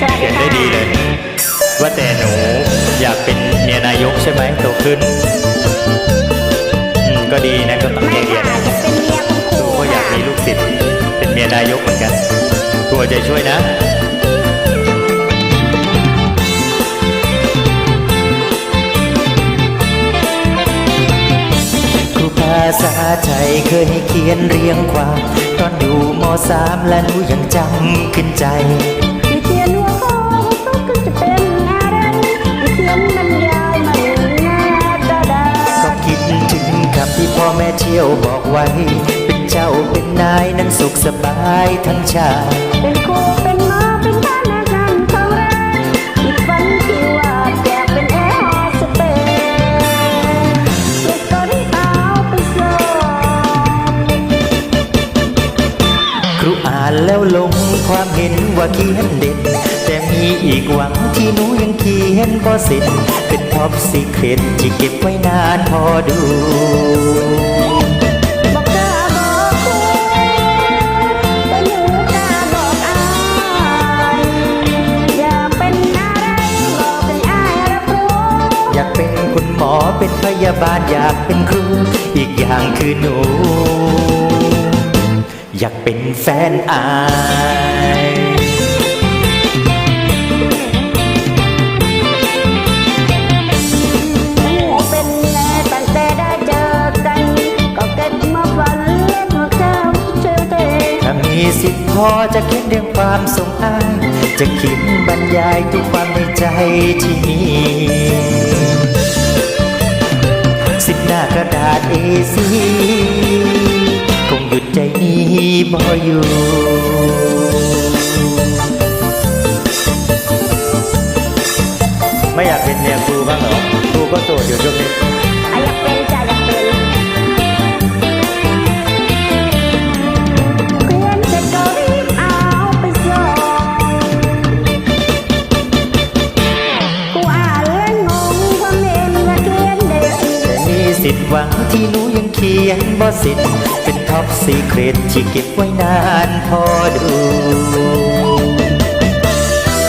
สวัสเขีดียนค่ะได้ดีเลย ว่าแต่หนูอยากเป็นเมียนายกใช่ไหมโตขึ้นอืมก็ดีนะก็ตั้งใจไม่เรียนค่ะนะจะเป็นเมียคุณครูก็อยากมีลูกศิษย์เป็นเมียนายกเหมือนกันครูเอาใจช่วยนะ ค ษาไทยเคยให้เขียนเรียงความ ตอนอยู่มสามและหนูยังจำขึ้นใจที่เขียนหัวข้อว่าก็จะเป็นอะไรที่เขียนบรรยายมันน่ากระดาก็ษคิดถึงคำที่พ่อแม่เที่ยวบอกไว้ เป็นเจ้าเป็นนายนั้นสุขสบายทั้งชาติเป็นครูเป็นหมอเป็น ว่าเขียนเด็ด แต่มีอีกหวังที่หนูยังเขียนพอเสร็จเป็นท็อปซีเครตที่เก็บไว้นานพอดูอยากเป็นอายรับรู้อยากเป็นคุณหมอเป็นพยาบาลอยากเป็นครู อีกอย่างคือหนู อยากเป็นแฟนอาย สิทธิ์พอจะเขียนเรื่องความสงอายจะเขียนบรรยายทุกความในใจที่มีสิบหน้ากระดาษ A4 คงหยุดใจนี้บ่อยู่ สิทธิ์หวังที่หนูยังเขียนบ่สิทธิ์เป็นท็อปซีเครตที่เก็บไว้นานพอดู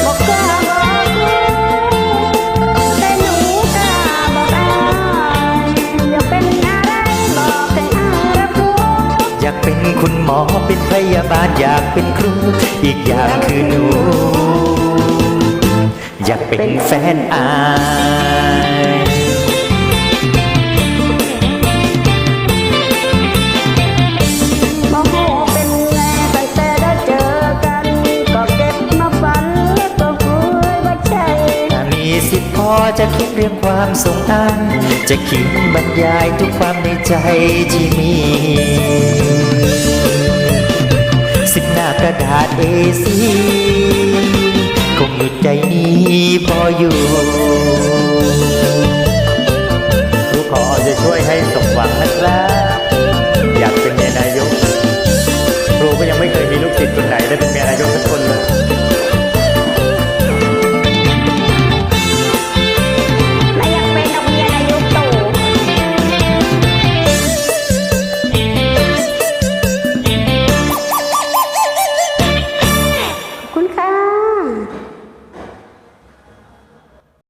บอกกล้าบอกกูแต่หนูกล้าบอกอายอยากเป็นอะไรบอกให้อายรับรู้อยากเป็นคุณหมอเป็นพยาบาลอยากเป็นครู อีกอย่างคือหนู อยากเป็นแฟนอาย จะคิดเรื่องความสงอายจะเขียนบรรยายทุกความในใจที่มี สิบหน้ากระดาษ A4 คงหยุดใจนี้พออยู่